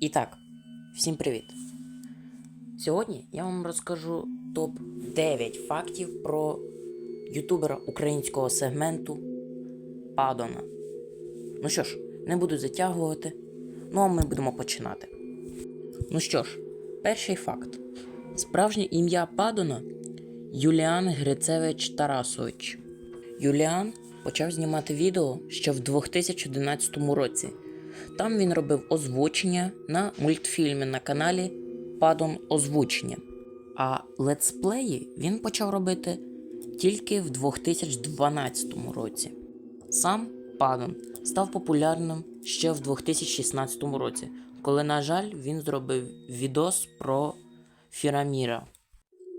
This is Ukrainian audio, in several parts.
І так, всім привіт! Сьогодні я вам розкажу топ-9 фактів про ютубера українського сегменту Падона. Ну що ж, не буду затягувати, ну а ми будемо починати. Ну що ж, перший факт. Справжнє ім'я Падона Юліан Грицевич Тарасович. Юліан почав знімати відео ще в 2011 році. Там він робив озвучення на мультфільмі на каналі Падон Озвучення. А летсплеї він почав робити тільки в 2012 році. Сам Падон став популярним ще в 2016 році, коли, на жаль, він зробив відос про Фіраміра.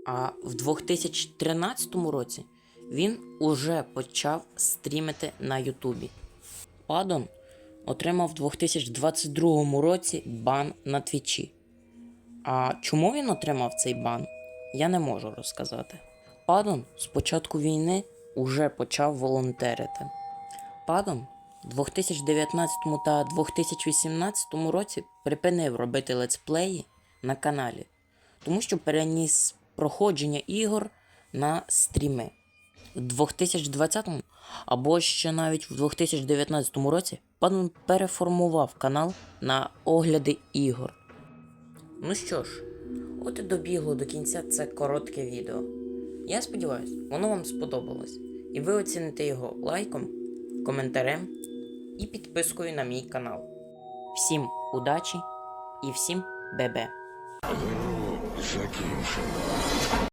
А в 2013 році він уже почав стрімити на Ютубі. Падон отримав в 2022 році бан на Твічі. А чому він отримав цей бан, я не можу розказати. Падон з початку війни уже почав волонтерити. Падон в 2019 та 2018 році припинив робити летсплеї на каналі, тому що переніс проходження ігор на стріми. У 2020 або ще навіть в 2019 році Падон переформував канал на огляди ігор. Ну що ж, от і добігло до кінця це коротке відео. Я сподіваюся, воно вам сподобалось, і ви оціните його лайком, коментарем і підпискою на мій канал. Всім удачі і всім бебе! Закінчено.